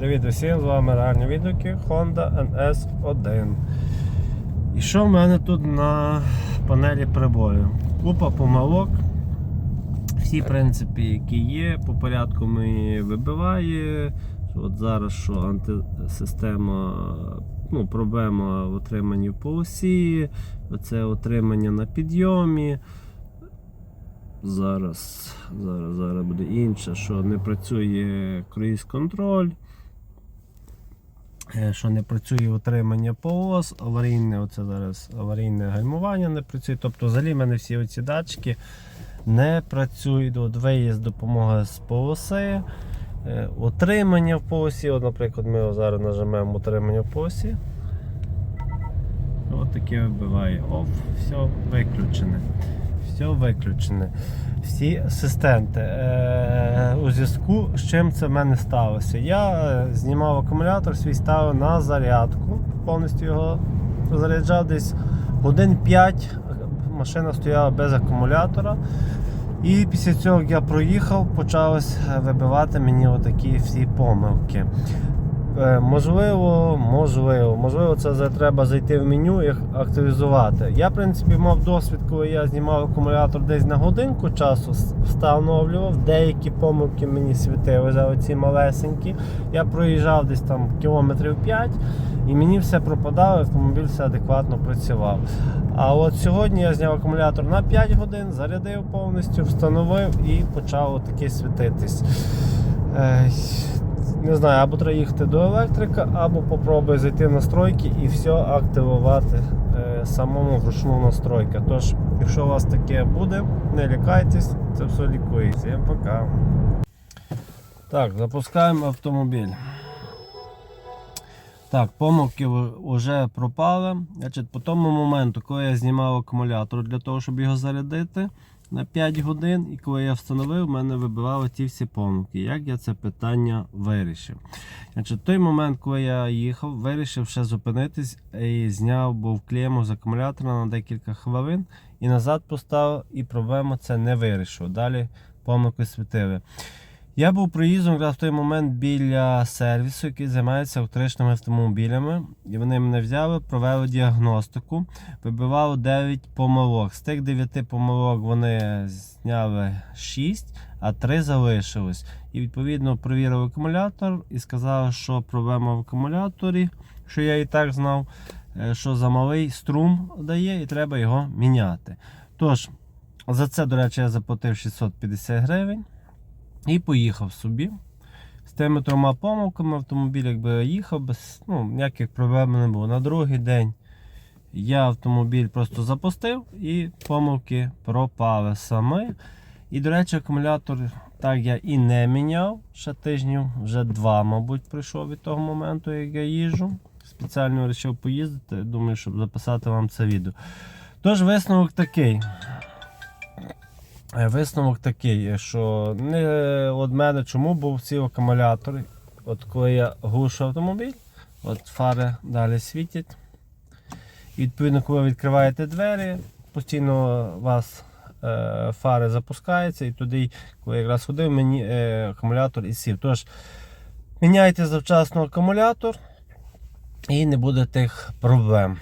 Привіт усім, з вами реальні відгуки Honda NS1. І що в мене тут на панелі приборів? Купа помилок. Всі, в принципі, які є, по порядку ми вибиває. От зараз що антисистема, ну, проблема в отриманні в полосі, оце отримання на підйомі. Зараз, зараз, зараз буде інше, що не працює круїз контроль, що не працює утримання полос, аварійне, оце зараз аварійне гальмування не працює. Тобто взагалі в мене всі оці датчики не працюють. От виїзд допомога з полоси, е, утримання в полосі. От, наприклад, ми зараз нажимаємо утримання в полосі. От таке вибиває off, все виключене. Все виключене. Всі асистенти. Е, у зв'язку з чим це в мене сталося. Я е, знімав акумулятор, свій ставив на зарядку, повністю його заряджав десь годин 5. Машина стояла без акумулятора. І після цього, як я проїхав, почалось вибивати мені отакі всі помилки. Е, Можливо, можливо, можливо, це треба зайти в меню і активізувати. Я, в принципі, мав досвід, коли я знімав акумулятор десь на годинку часу, встановлював. Деякі помилки мені світили за оці малесенькі. Я проїжджав десь там кілометрів 5 і мені все пропадало, автомобіль все адекватно працював. А от сьогодні я зняв акумулятор на 5 годин, зарядив повністю, встановив і почав таки світитись. Не знаю, або треба їхати до електрика, або попробуй зайти в настройки і все активувати е, самому вручну настройка. Тож, якщо у вас таке буде, не лякайтесь, це все лікує. Всім пока. Так, запускаємо автомобіль. Так, помилки вже пропали. Значить, по тому моменту, коли я знімав акумулятор для того, щоб його зарядити на 5 годин, і коли я встановив, в мене вибивали ті всі помилки. Як я це питання вирішив? Значить, той момент, коли я їхав, вирішив ще зупинитись і зняв, був клейму з акумулятора на декілька хвилин і назад поставив, і проблему це не вирішив. Далі помилки світили. Я був проїздом в той момент біля сервісу, який займається електричними автомобілями. І вони мене взяли, провели діагностику, вибивало 9 помилок. З тих 9 помилок вони зняли 6, а 3 залишилось. І відповідно провірив акумулятор і сказали, що проблема в акумуляторі, що я і так знав, е, що замалий струм дає і треба його міняти. Тож, за це, до речі, я заплатив 650 гривень. І поїхав собі. З тими трьома помилками автомобіль якби їхав, без ну, ніяких проблем не було. На другий день я автомобіль просто запустив і помилки пропали саме. І, до речі, акумулятор так я і не міняв ще тижнів, вже два, мабуть, пройшов від того моменту, як я їжджу. Спеціально вирішив поїздити, думаю, щоб записати вам це відео. Тож, висновок такий. Е, Висновок такий, що не від мене чому був ці акумулятори. От коли я глушу автомобіль, от фари далі світять. Відповідно, коли ви відкриваєте двері, постійно у вас е, фари запускаються, і туди, коли я якраз ходив, мені е, акумулятор і сів. Тож міняйте завчасно акумулятор і не буде тих проблем.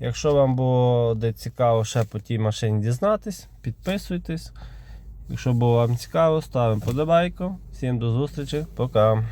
Якщо вам буде цікаво ще по тій машині дізнатись, підписуйтесь. Якщо було вам цікаво, ставимо подобайку. Всім до зустрічі, пока.